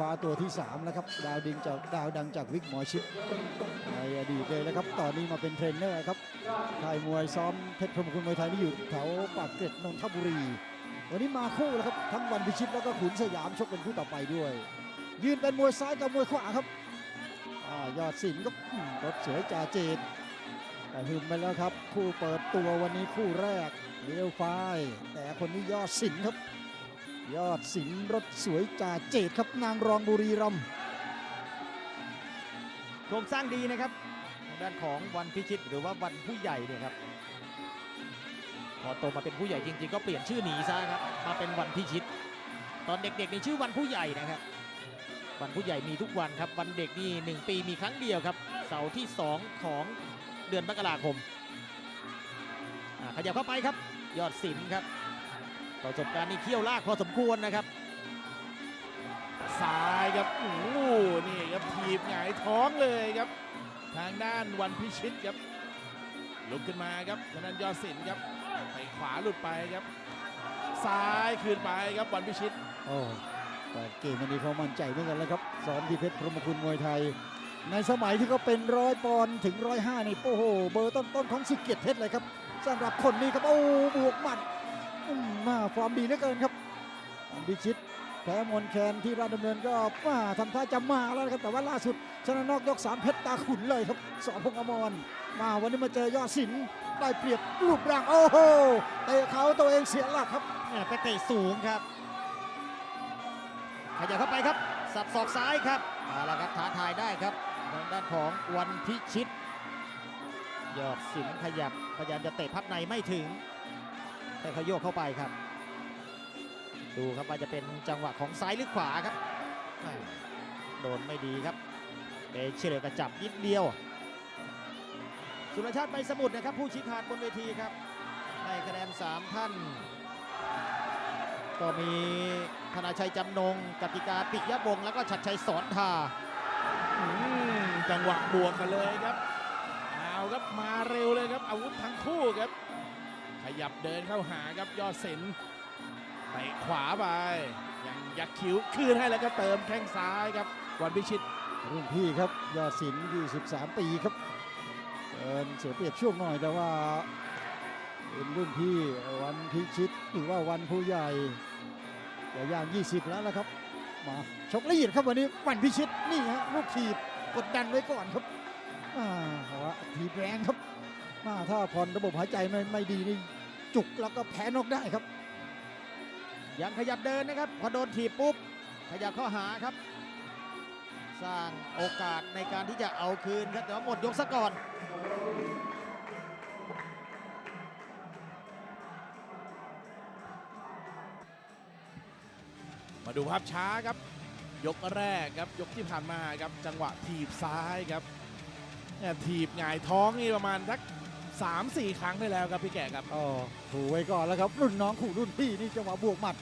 ฟ้าตัวที่3แล้วครับดาวดิงจากดาวดังจากวิกหมอชิดในอดีตเลยนะครับตอนนี้มาเป็นเทรนเนอร์ครับค่ายมวยซ้อมเพชรพรมคุณมวยไทยนี่อยู่แถวปากเกร็ดนนทบุรี วันนี้มาคู่แล้วครับทั้งวันพิชิตแล้วก็ขุนสยามชกเป็นคู่ต่อไปด้วย ยืนเป็นมวยซ้ายกับมวยขวาครับอยอดสินก็รถสวยจ่าเจดแต่หึมไปแล้วครับ คู่เปิดตัววันนี้คู่แรกเลี้ยวฟ้ายแต่คนนี้ยอดสินครับ ยอดสินรถสวยจ่าเจดครับนางรองบุรีรัมย์โครงสร้างดีนะครับทางด้านของวันพิชิตหรือว่าวันผู้ใหญ่เนี่ยครับพอโตมาเป็นผู้ใหญ่จริงๆ ก็เปลี่ยนชื่อหนีซะครับมาเป็นวันพิชิต ตอนเด็กๆนี่ชื่อวันผู้ใหญ่นะครับ วันผู้ใหญ่มีทุกวันครับ วันเด็กนี่หนึ่งปีมีครั้งเดียวครับ เสาร์ที่ 2 ของเดือนมกราคมขยับเข้าไปครับ ยอดศิลป์ครับ ประสบการณ์นี่เขี้ยวลากพอสมควรนะครับซ้ายครับโอ้โหนี่ครับถีบหงายท้องเลยครับ ทางด้านวันพิชิตครับ ลุกขึ้นมาครับทางด้านยอดศิลป์ครับไปขวาหลุดไปครับ ซ้ายคืนไปครับวันพิชิตโอ้แต่เกมวันนี้เขามั่นใจเหมือนกันแล้วครับซ้อมที่เพชรพรหมคุณมวยไทย ในสมัยที่เขาเป็นร้อยปอนด์ถึงร้อยห้านี่โอ้โห เบอร์ต้นๆของสิเกียรติเพชรเลยครับสำหรับคนนี้ครับโอ้บวกหมัดอื มาฟอร์มดีเหลือเกินครับอันพิชิตแพ้มนแคนที่ราชดำเนินก็มาทำท่าจะมาแล้วนะครับ แต่ว่าล่าสุดชนะนอกยกสามเพชรตาขุนเลยครับสอพงษ์อมรมาวันนี้มาเจอยอดศิลป์ได้เปรียบรูปร่างโอ้โหเตะเขาตัวเองเสียหลักครับแหม่ไปเตะสูงครับ ขยับเข้าไปครับ สับศอกซ้ายครับเอาละครับท้าทายได้ครับทางด้านของวันพิชิต ยอดสินขยับพยายามจะเตะพับในไม่ถึง แต่ขยโยกเข้าไปครับ ดูครับว่าจะเป็นจังหวะของซ้ายหรือขวาครับ โดนไม่ดีครับเดเชเลกระจับนิดเดียว สุรชาติไปสมุทรนะครับ ผู้ชี้ขาดบนเวทีครับได้คะแนน 3 ท่าน ก็มีธนาชัยจำนงกติกาปิยะวงแล้วก็ชัดชัยสอนทาจังหวะบวกกันเลยครับ เอาครับมาเร็วเลยครับ อาวุธทั้งคู่ครับ ขยับเดินเข้าหาครับยอดศิลป์ไปขวาไป ยังยักคิ้วคืนให้แล้วก็เติมแข้งซ้ายครับวันพิชิตรุ่นพี่ครับยอดศิลป์23ปีครับเอินเสียเปรียบช่วงหน่อยแต่ว่าเป็นรุ่นพี่วันพิชิตหรือว่าวันผู้ใหญ่แต่ย่าง 20 แล้วละครับ มาชกละเอียดครับวันนี้วันพิชิตนี่ฮะลูกทีบกดดันไว้ก่อนครับอ่าเพราะว่าทีบแรงครับ อ่าถ้าผ่อนระบบหายใจไม่ไม่ดีนี่จุกแล้วก็แพ้นอกได้ครับ ยังขยับเดินนะครับ พอโดนถีบปุ๊บ ขยับเข้าหาครับ สร้างโอกาสในการที่จะเอาคืนครับ แต่ว่าหมดยกซะก่อนมาดูภาพช้าครับ ยกแรกครับ ยกที่ผ่านมาครับ จังหวะถีบซ้ายครับเนี่ยถีบหงายท้องนี่ประมาณสัก สามสี่ครั้งได้แล้วครับพี่แก่ครับอ๋อถูไว้ก่อนแล้วครับรุ่นน้องขู่รุ่นพี่นี่จังหวะบวกหมัด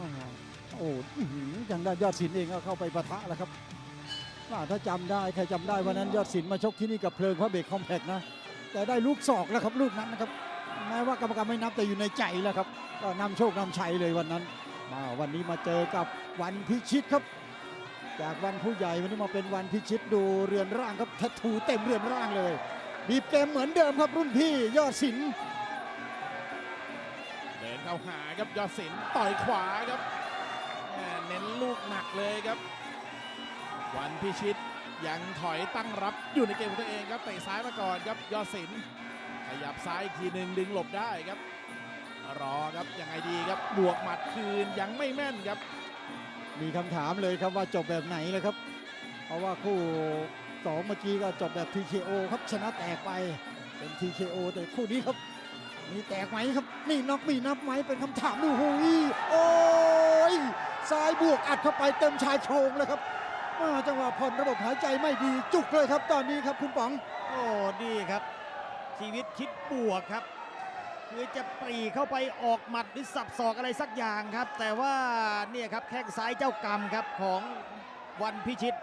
อ่าโอ้อื้อหือทางด้านยอดศิลป์เองก็เข้าไปปะทะแล้วครับว่าถ้าจำได้ใครจำได้วันนั้นยอดศิลป์มาชกที่นี่กับเพลิงพระเบรกคอมแพกนะแต่ได้ลูกศอกแล้วครับลูกนั้นนะครับแม้ว่ากรรมการไม่นับแต่อยู่ในใจแล้วครับก็นำโชคนำชัยเลยวันนั้นมาวันนี้มาเจอกับวันพิชิตครับ จากวันผู้ใหญ่วันนี้มาเป็นวันพิชิตดูเรือนร่างครับแททูเต็มเรือนร่างเลย บีบเกมเหมือนเดิมครับรุ่นพี่ยอดศิลป์เดินเข้าหาครับยอดศิลป์ต่อยขวาครับแหม่เน้นลูกหนักเลยครับ วันพิชิตยังถอยตั้งรับอยู่ในเกมของตัวเองครับเตะซ้ายมาก่อนครับยอดศิลป์ขยับซ้ายอีกทีหนึ่งดึงหลบได้ครับ รอครับยังไงดีครับบวกหมัดคืนยังไม่แม่นครับ มีคำถามเลยครับว่าจบแบบไหนเลยครับ เพราะว่าคู่ สองเมื่อกี้ก็จบแบบ TKO ครับชนะแตกไปเป็น TKO แต่คู่นี้ครับ มีแตกไหมครับมีน็อกมีนับไหมเป็นคำถามดูหุยโอ้ยซ้ายบวกอัดเข้าไปเต็มชายโครงเลยครับอ่าจังหวะผ่อนระบบหายใจไม่ดีจุกเลยครับตอนนี้ครับคุณป๋องโอ้ดีครับ ชีวิตคิดบวกครับคือจะปรีเข้าไปออกหมัดหรือสับศอกอะไรสักอย่างครับ แต่ว่าเนี่ยครับแข้งซ้ายเจ้ากรรมครับของวันพิชิต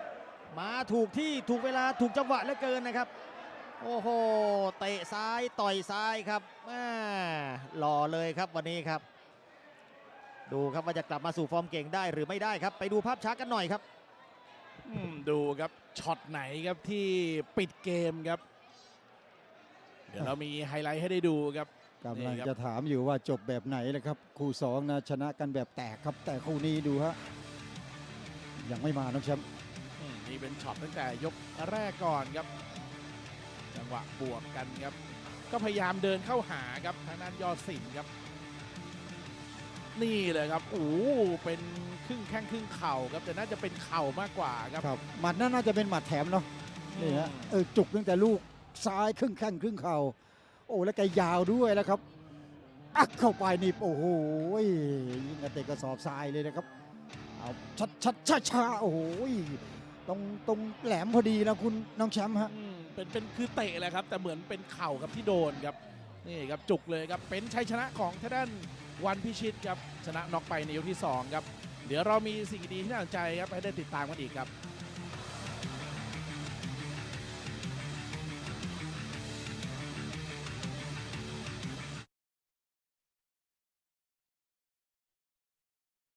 มาถูกที่ถูกเวลาถูกจังหวะเหลือเกินนะครับ โอ้โหเตะซ้ายต่อยซ้ายครับแม่หล่อเลยครับวันนี้ครับ ดูครับว่าจะกลับมาสู่ฟอร์มเก่งได้หรือไม่ได้ครับ ไปดูภาพช้ากันหน่อยครับอืมดูครับช็อตไหนครับที่ปิดเกมครับ เดี๋ยวเรามีไฮไลท์ให้ได้ดูครับกำลังนี่ครับจะถามอยู่ว่าจบแบบไหนเลยครับ คู่สองนะชนะกันแบบแตกครับแต่คู่นี้ดูฮะยังไม่มาน้องแชมป์อืม นี่เป็นช็อตตั้งแต่ยกแรกก่อนครับ จังหวะบวกกันครับ ก็พยายามเดินเข้าหาครับทางด้านยอดสินครับ นี่เลยครับโอ้โหเป็นครึ่งแข้งครึ่งเข่าครับแต่น่าจะเป็นเข่ามากกว่าครับครับหมัดนั่นน่าจะเป็นหมัดแถมเนาะนี่ฮะเออจุกตั้งแต่ลูกซ้ายครึ่งแข้งครึ่งเข่า โอ้แล้วแกยาวด้วยแล้วครับอักเข้าไปนี่โอ้โหยิงกระเตะกระสอบทรายเลยนะครับเอาชัดชัดช้าช้าๆโอ้โห ตรงตรงแหลมพอดีนะคุณน้องแชมป์ฮะ อืมเป็นเป็นคือเตะแหละครับ แต่เหมือนเป็นเข่าครับที่โดนครับนี่ครับจุกเลยครับเป็นชัยชนะของทางด้านวันพิชิตครับชนะน็อกไปในยกที่สองครับเดี๋ยวเรามีสิ่งดีๆที่น่าสนใจครับให้ได้ติดตามกันอีกครับ